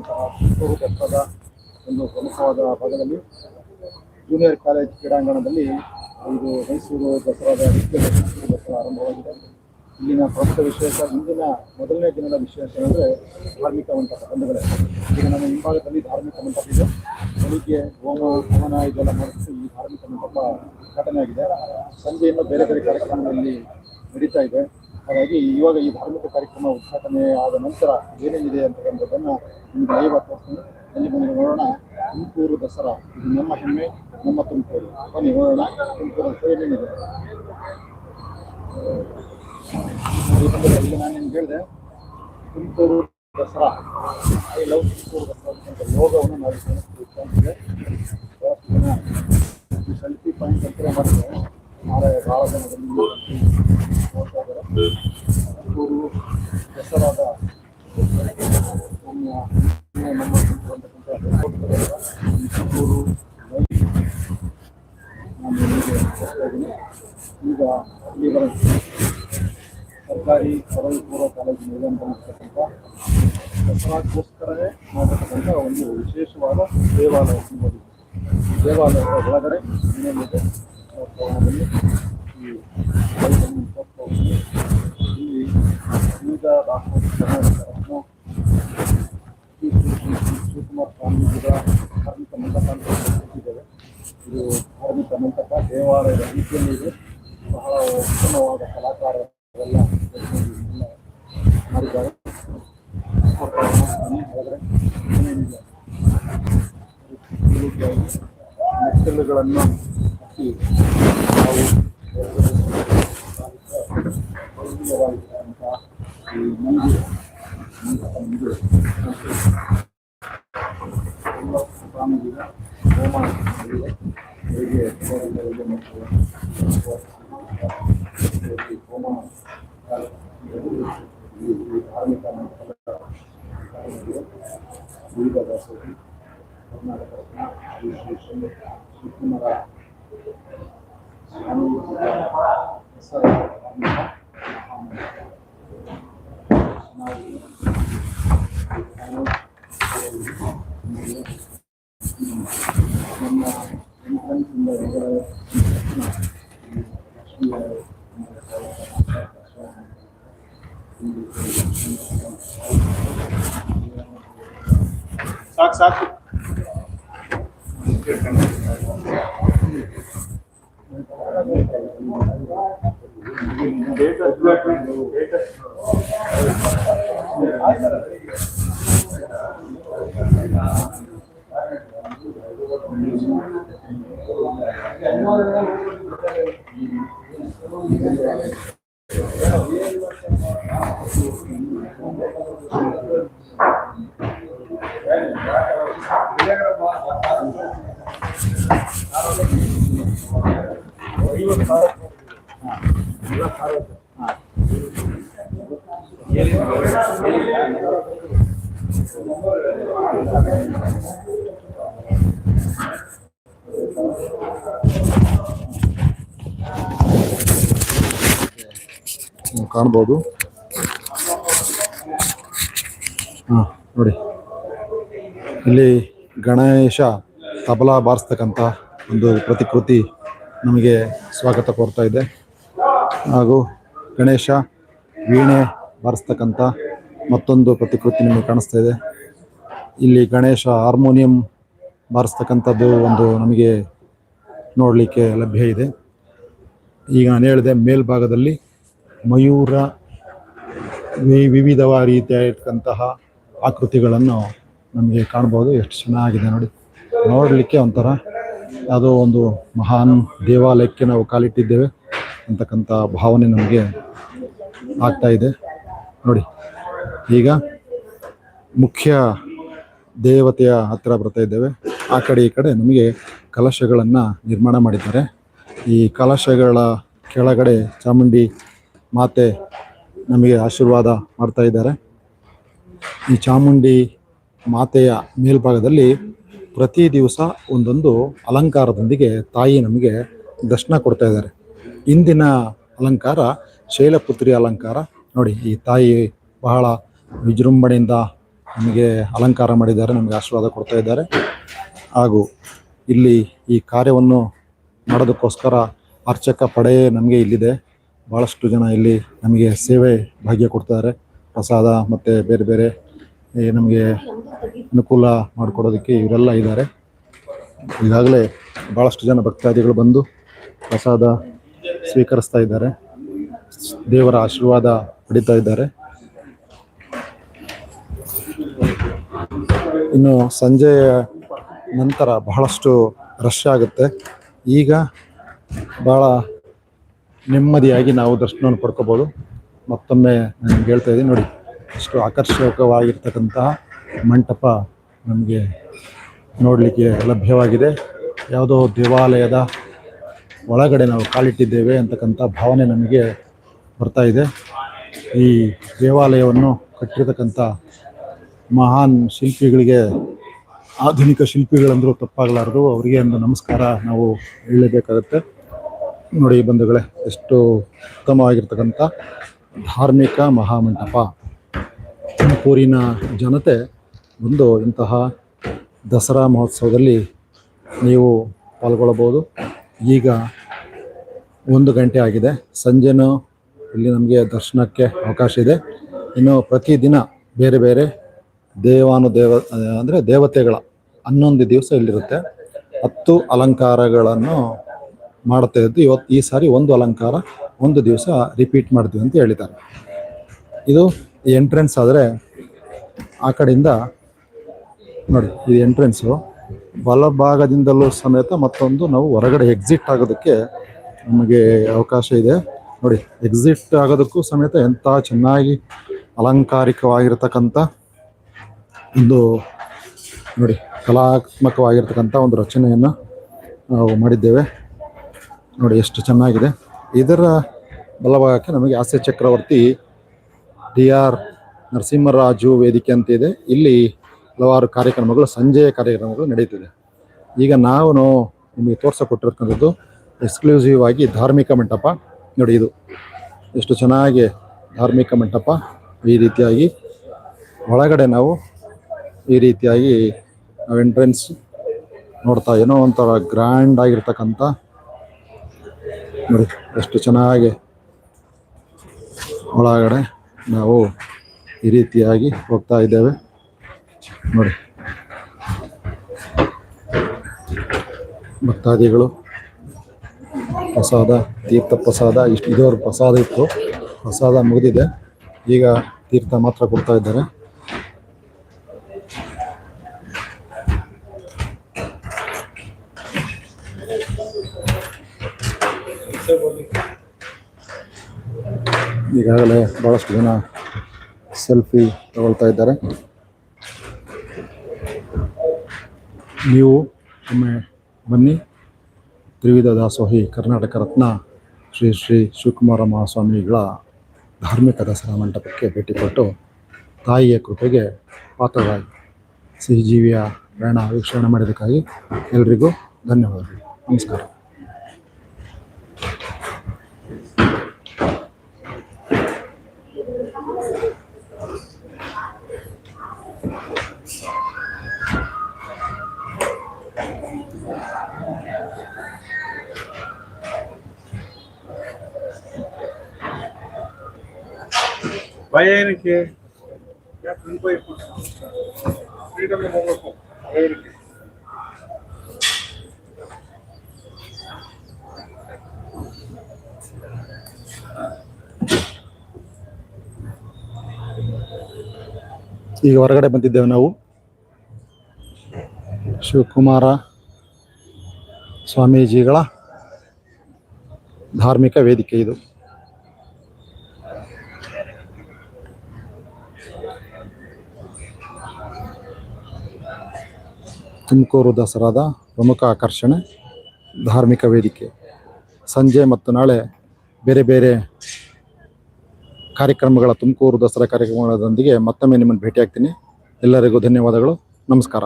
ಆಗಿರ್ತಕ್ಕಂತಹ ಪುತ್ತೂರು ಬೆಟ್ಟದ ಒಂದು ಪ್ರಮುಖವಾದ ಭಾಗದಲ್ಲಿ ಜೂನಿಯರ್ ಕಾಲೇಜ್ ಕ್ರೀಡಾಂಗಣದಲ್ಲಿ ಇದು ಮೈಸೂರು ದಸರಾದ ದಸರಾ ಆರಂಭವಾಗಿದೆ. ಇಲ್ಲಿನ ಪ್ರಮುಖ ವಿಶೇಷ, ಇಂದಿನ ಮೊದಲನೇ ದಿನದ ವಿಶೇಷ ಅಂದರೆ ಧಾರ್ಮಿಕ ಮಂಟಪ ಬಂಧುಗಳೇ. ಈಗ ನಮ್ಮ ಹಿಂಭಾಗದಲ್ಲಿ ಧಾರ್ಮಿಕ ಮಂಟಪ ಇದೆ. ಬೆಳಿಗ್ಗೆ ಹೋಮ, ಹವನ ಇದೆಲ್ಲ ಮಾಡಿಸಿ ಈ ಧಾರ್ಮಿಕ ಮಂಟಪ ಘಟನೆ ಆಗಿದೆ ಬೇರೆ ಬೇರೆ ಕಾರ್ಯಕ್ರಮಗಳಲ್ಲಿ ನಡೀತಾ ಇದೆ. ಹಾಗಾಗಿ ಇವಾಗ ಈ ಧಾರ್ಮಿಕ ಕಾರ್ಯಕ್ರಮ ಉದ್ಘಾಟನೆ ಆದ ನಂತರ ಏನೇನಿದೆ ಅಂತಕ್ಕಂಥದ್ದನ್ನು ನಿಮಗೆ ಲೈವ್ ತೋರಿಸ್ತೀನಿ ಅಲ್ಲಿ ಬಂದು ನೋಡೋಣ. ತುಮಕೂರು ದಸರಾ. ಇದು ನಮ್ಮ ಹೆಮ್ಮೆ, ನಮ್ಮ ತುಮಕೂರು. ಬನ್ನಿ ನೋಡೋಣ. ತುಮಕೂರು ದಸರಾ ಏನೇನಿದೆ? ಈಗ ನಾನು ನಿಮ್ಗೆ ಹೇಳಿದೆ, ತುಮಕೂರು ದಸರಾ. ಐ ಲವ್ ತುಮಕೂರು ದಸರಾ ಅಂತ ನಾವು ಕಾಣಿಸ್ತೀವಿ ಅಂತ ಸೆಲ್ಫಿ ಪಾಯಿಂಟ್ ಅಂತ ಮಾಡಿದ್ರೆ ನಾಳೆ ಭಾಳ ಜನದಲ್ಲಿ ನೋಡ್ತಾ ಇದ್ದಾರೆ ತುಮಕೂರು ದಸರಾದ ನಮ್ಮ ನಮ್ಮ ತುಮಕೂರು ಅಂತಕ್ಕಂಥ ಈ ತುಮಕೂರು ನಾನು ನಿಮಗೆ ತೋರಿಸ್ತಾ ಇದ್ದೀನಿ ಈಗ ಇಲ್ಲಿ ಬರುತ್ತೆ ಸರ್ಕಾರಿ ಪದವಿ ಪೂರ್ವ ಕಾಲೇಜು ನಿರ್ಗಮನದಲ್ಲಿರ್ತಕ್ಕಂಥ ದಸರಾಗೋಸ್ಕರವೇ ಮಾಡತಕ್ಕಂಥ ಒಂದು ವಿಶೇಷವಾದ ದೇವಾಲಯ ಎಂಬುದು ದೇವಾಲಯದ ಒಳಗಡೆ ಏನೇನಿದೆ ಈ ವಿವಿಧ ದಾಸೋಹ ಕರ್ನಾಟಕವನ್ನು ಧಾರ್ಮಿಕ ಮಂಟಪ ಅಂತ ಇದು ಧಾರ್ಮಿಕ ಮಂಟಪ ದೇವಾಲಯದ ಬಹಳ ಉತ್ತಮವಾದ ಮೆಟ್ಟಿಲುಗಳನ್ನು ಹತ್ತಿ ನಾವು ಭವ್ಯವಾಗಿರ್ತಕ್ಕಂಥ ಈ ಮಂದಿರ ಮಂಟಪ ಇದು ಎಲ್ಲ ಸ್ವಾಮಿಗಳ ಹೋಮ ನಡೆದಿದೆ. ಬೆಳಿಗ್ಗೆ ಬೆಳಿಗ್ಗೆ ಮತ್ತು ಈ ಹೋಮ ಕಾರ್ಯಕ್ರಮಗಳು ಈ ಈ ಧಾರ್ಮಿಕ ಮಂಟಪದ ಕಾರ್ಯಕ್ರಮಗಳು ವಿವಿಧ ದಾಸೋಹಿ ಕರ್ನಾಟಕ ರತ್ನ ಶ್ರೀ ಶ್ರೀ ಶ್ರೀ ಶಿವಕುಮಾರ ಸ್ವಾಮೀಜಿಗಳ ಹೆಸರ ಧಾರ್ಮಿಕ ಕಾಣ್ಬೋದು. ಹಾ ನೋಡಿ. ಇಲ್ಲಿ ಗಣೇಶ ತಬಲಾ ಬಾರಿಸ್ತಕ್ಕಂಥ ಒಂದು ಪ್ರತಿಕೃತಿ ನಮಗೆ ಸ್ವಾಗತ ಕೋರ್ತಾ ಇದೆ. ಹಾಗೂ ಗಣೇಶ ವೀಣೆ ಬಾರಿಸ್ತಕ್ಕಂಥ ಮತ್ತೊಂದು ಪ್ರತಿಕೃತಿ ನಿಮಗೆ ಕಾಣಿಸ್ತಾ ಇದೆ. ಇಲ್ಲಿ ಗಣೇಶ ಹಾರ್ಮೋನಿಯಂ ಬಾರಿಸ್ತಕ್ಕಂಥದ್ದು ಒಂದು ನಮಗೆ ನೋಡಲಿಕ್ಕೆ ಲಭ್ಯ ಇದೆ. ಈಗ ನಾನು ಹೇಳಿದೆ, ಮೇಲ್ಭಾಗದಲ್ಲಿ ಮಯೂರ ವಿವಿಧ ರೀತಿಯಾಗಿರ್ತಕ್ಕಂತಹ ಆಕೃತಿಗಳನ್ನು ನಮಗೆ ಕಾಣ್ಬೋದು. ಎಷ್ಟು ಚೆನ್ನಾಗಿದೆ ನೋಡಿ. ನೋಡಲಿಕ್ಕೆ ಒಂಥರ ಯಾವುದೋ ಒಂದು ಮಹಾನ್ ದೇವಾಲಯಕ್ಕೆ ನಾವು ಕಾಲಿಟ್ಟಿದ್ದೇವೆ ಅಂತಕ್ಕಂಥ ಭಾವನೆ ನಮಗೆ ಆಗ್ತಾ ಇದೆ. ನೋಡಿ, ಈಗ ಮುಖ್ಯ ದೇವತೆಯ ಹತ್ತಿರ ಬರ್ತಾ ಇದ್ದೇವೆ. ಆ ಕಡೆ ಈ ಕಡೆ ನಮಗೆ ಕಲಶಗಳನ್ನು ನಿರ್ಮಾಣ ಮಾಡಿದ್ದಾರೆ. ಈ ಕಲಶಗಳ ಕೆಳಗಡೆ ಚಾಮುಂಡಿ ಮಾತೆ ನಮಗೆ ಆಶೀರ್ವಾದ ಮಾಡ್ತಾ ಇದ್ದಾರೆ. ಈ ಚಾಮುಂಡಿ ಮಾತೆಯ ಮೇಲ್ಭಾಗದಲ್ಲಿ ಪ್ರತಿ ದಿವಸ ಒಂದೊಂದು ಅಲಂಕಾರದೊಂದಿಗೆ ತಾಯಿ ನಮಗೆ ದರ್ಶನ ಕೊಡ್ತಾ ಇದ್ದಾರೆ. ಇಂದಿನ ಅಲಂಕಾರ ಶೈಲಪುತ್ರಿ ಅಲಂಕಾರ. ನೋಡಿ, ಈ ತಾಯಿ ಬಹಳ ವಿಜೃಂಭಣೆಯಿಂದ ನಮಗೆ ಅಲಂಕಾರ ಮಾಡಿದ್ದಾರೆ, ನಮಗೆ ಆಶೀರ್ವಾದ ಕೊಡ್ತಾ ಇದ್ದಾರೆ. ಹಾಗೂ ಇಲ್ಲಿ ಈ ಕಾರ್ಯವನ್ನು ಮಾಡೋದಕ್ಕೋಸ್ಕರ ಅರ್ಚಕ ಪಡೆ ನಮಗೆ ಇಲ್ಲಿದೆ. ಭಾಳಷ್ಟು ಜನ ಇಲ್ಲಿ ನಮಗೆ ಸೇವೆ ಭಾಗ್ಯ ಕೊಡ್ತಾರೆ ಪ್ರಸಾದ ಮತ್ತು ಬೇರೆ ಬೇರೆ ನಮಗೆ ಅನುಕೂಲ ಮಾಡಿಕೊಡೋದಕ್ಕೆ ಇವರೆಲ್ಲ ಇದ್ದಾರೆ. ಈಗಾಗಲೇ ಭಾಳಷ್ಟು ಜನ ಭಕ್ತಾದಿಗಳು ಬಂದು ಪ್ರಸಾದ ಸ್ವೀಕರಿಸ್ತಾ ಇದ್ದಾರೆ. ದೇವರ ಆಶೀರ್ವಾದ ಪಡಿತಾ ಇದ್ದಾರೆ. ಇನ್ನು ಸಂಜೆಯ ನಂತರ ಬಹಳಷ್ಟು ರಶ್ ಆಗುತ್ತೆ. ಈಗ ಭಾಳ ನೆಮ್ಮದಿಯಾಗಿ ನಾವು ದರ್ಶನವನ್ನು ಪಡ್ಕೋಬೋದು. ಮತ್ತೊಮ್ಮೆ ನಾನು ಹೇಳ್ತಾ ಇದ್ದೀನಿ, ನೋಡಿ. ಅಷ್ಟು ಆಕರ್ಷಕವಾಗಿರ್ತಕ್ಕಂತಹ ಮಂಟಪ ನಮಗೆ ನೋಡಲಿಕ್ಕೆ ಲಭ್ಯವಾಗಿದೆ. ಯಾವುದೋ ದೇವಾಲಯದ ಒಳಗಡೆ ನಾವು ಕಾಲಿಟ್ಟಿದ್ದೇವೆ ಅಂತಕ್ಕಂಥ ಭಾವನೆ ನಮಗೆ ಬರ್ತಾ ಇದೆ. ಈ ದೇವಾಲಯವನ್ನು ಕಟ್ಟಿರ್ತಕ್ಕಂಥ ಮಹಾನ್ ಶಿಲ್ಪಿಗಳಿಗೆ, ಆಧುನಿಕ ಶಿಲ್ಪಿಗಳಂದರೂ ತಪ್ಪಾಗಲಾರದು. ಅವರಿಗೆ ಒಂದು ನಮಸ್ಕಾರ ನಾವು ಹೇಳಲೇಬೇಕಾಗತ್ತೆ ನೋಡಿ ಬಂಧುಗಳೇ, ಎಷ್ಟು ಉತ್ತಮವಾಗಿರ್ತಕ್ಕಂಥ ಧಾರ್ಮಿಕ ಮಹಾಮಂಟಪ. ತುಮಕೂರಿನ ಜನತೆ ಒಂದು ಇಂತಹ ದಸರಾ ಮಹೋತ್ಸವದಲ್ಲಿ ನೀವು ಪಾಲ್ಗೊಳ್ಳಬಹುದು. ಈಗ ಒಂದು ಗಂಟೆ ಆಗಿದೆ. ಸಂಜೆನೂ ಇಲ್ಲಿ ನಮಗೆ ದರ್ಶನಕ್ಕೆ ಅವಕಾಶ ಇದೆ. ಇನ್ನು ಪ್ರತಿದಿನ ಬೇರೆ ಬೇರೆ ದೇವಾನು ದೇವ, ಅಂದರೆ ದೇವತೆಗಳ ಹನ್ನೊಂದು ದಿವಸ ಇಲ್ಲಿರುತ್ತೆ. ಹತ್ತು ಅಲಂಕಾರಗಳನ್ನು ಮಾಡ್ತಾ ಇದ್ದು ಇವತ್ತು ಈ ಸಾರಿ ಒಂದು ಅಲಂಕಾರ ಒಂದು ದಿವಸ ರಿಪೀಟ್ ಮಾಡ್ತೀವಿ ಅಂತ ಹೇಳಿದ್ದಾರೆ. ಇದು ಎಂಟ್ರೆನ್ಸ್ ಆದರೆ ಆ ಕಡೆಯಿಂದ ನೋಡಿ, ಇದು ಎಂಟ್ರೆನ್ಸು ಬಲಭಾಗದಿಂದಲೂ ಸಮೇತ ಮತ್ತೊಂದು ನಾವು ಹೊರಗಡೆ ಎಕ್ಸಿಟ್ ಆಗೋದಕ್ಕೆ ನಮಗೆ ಅವಕಾಶ ಇದೆ. ನೋಡಿ ಎಕ್ಸಿಟ್ ಆಗೋದಕ್ಕೂ ಸಮೇತ ಎಂಥ ಚೆನ್ನಾಗಿ ಅಲಂಕಾರಿಕವಾಗಿರ್ತಕ್ಕಂಥ ಒಂದು, ನೋಡಿ, ಕಲಾತ್ಮಕವಾಗಿರ್ತಕ್ಕಂಥ ಒಂದು ರಚನೆಯನ್ನು ನಾವು ಮಾಡಿದ್ದೇವೆ. ನೋಡಿ, ಎಷ್ಟು ಚೆನ್ನಾಗಿದೆ. ಇದರ ಬಲಭಾಗಕ್ಕೆ ನಮಗೆ ಹಾಸ್ಯ ಚಕ್ರವರ್ತಿ ಡಿ ಆರ್ ನರಸಿಂಹರಾಜು ವೇದಿಕೆ ಅಂತ ಇದೆ. ಇಲ್ಲಿ ಹಲವಾರು ಕಾರ್ಯಕ್ರಮಗಳು, ಸಂಜೆಯ ಕಾರ್ಯಕ್ರಮಗಳು ನಡೀತಿದೆ. ಈಗ ನಾವು ನಿಮಗೆ ತೋರ್ಸಕೊಟ್ಟಿರ್ತಕ್ಕಂಥದ್ದು ಎಕ್ಸ್ಕ್ಲೂಸಿವ್ ಆಗಿ ಧಾರ್ಮಿಕ ಮಂಟಪ. ನೋಡಿ ಇದು. ಎಷ್ಟು ಚೆನ್ನಾಗಿ ಧಾರ್ಮಿಕ ಮಂಟಪ ಈ ರೀತಿಯಾಗಿ. ಒಳಗಡೆ ನಾವು ಈ ರೀತಿಯಾಗಿ ನಾವು ಎಂಟ್ರೆನ್ಸ್ ನೋಡ್ತಾ ಏನೋ ಒಂಥರ ಗ್ರ್ಯಾಂಡ್ ಆಗಿರ್ತಕ್ಕಂಥ ನೋಡಿ, ಎಷ್ಟು ಚೆನ್ನಾಗಿ ಒಳಗಡೆ ನಾವು ಈ ರೀತಿಯಾಗಿ ಹೋಗ್ತಾ ಇದ್ದೇವೆ. ನೋಡಿ. ಭಕ್ತಾದಿಗಳು, ಪ್ರಸಾದ, ತೀರ್ಥ ಪ್ರಸಾದ, ಇಷ್ಟು ಇದುವರೆಗೂ ಪ್ರಸಾದ ಇತ್ತು. ಪ್ರಸಾದ ಮುಗಿದಿದೆ. ಈಗ ತೀರ್ಥ ಮಾತ್ರ ಕೊಡ್ತಾ ಇದ್ದಾರೆ. ಈಗಾಗಲೇ ಭಾಳಷ್ಟು ಜನ ಸೆಲ್ಫಿ ತಗೊಳ್ತಾ ಇದ್ದಾರೆ. ನೀವು ಒಮ್ಮೆ ಬನ್ನಿ. ತ್ರಿವಿಧ ದಾಸೋಹಿ ಕರ್ನಾಟಕ ರತ್ನ ಶ್ರೀ ಶ್ರೀ ಶಿವಕುಮಾರ ಮಹಾಸ್ವಾಮಿಗಳ ಧಾರ್ಮಿಕ ದಸರಾ ಮಂಟಪಕ್ಕೆ ಭೇಟಿ ಕೊಟ್ಟು ತಾಯಿಯ ಕೃಪೆಗೆ ಪಾತ್ರರಾಗಿ ಸಿಹಿಜೀವಿಯ ಪ್ರಯಾಣ ವೀಕ್ಷಣೆ ಮಾಡಿದ್ದಕ್ಕಾಗಿ ಎಲ್ರಿಗೂ ಧನ್ಯವಾದಗಳು. ನಮಸ್ಕಾರ. ಭಯ ಏನಕ್ಕೆ? ಹೋಗ್ಬೇಕು. ಈಗ ಹೊರಗಡೆ ಬಂದಿದ್ದೇವೆ ನಾವು. ಶಿವಕುಮಾರ ಸ್ವಾಮೀಜಿಗಳ ಧಾರ್ಮಿಕ ವೇದಿಕೆ ಇದು. ತುಮಕೂರು ದಸರಾದ ಪ್ರಮುಖ ಆಕರ್ಷಣೆ ಧಾರ್ಮಿಕ ವೇದಿಕೆ. ಸಂಜೆ ಮತ್ತು ನಾಳೆ ಬೇರೆ ಬೇರೆ ಕಾರ್ಯಕ್ರಮಗಳ ತುಮಕೂರು ದಸರಾ ಕಾರ್ಯಕ್ರಮಗಳೊಂದಿಗೆ ಮತ್ತೊಮ್ಮೆ ನಿಮ್ಮನ್ನು ಭೇಟಿಯಾಗ್ತೀನಿ. ಎಲ್ಲರಿಗೂ ಧನ್ಯವಾದಗಳು. ನಮಸ್ಕಾರ.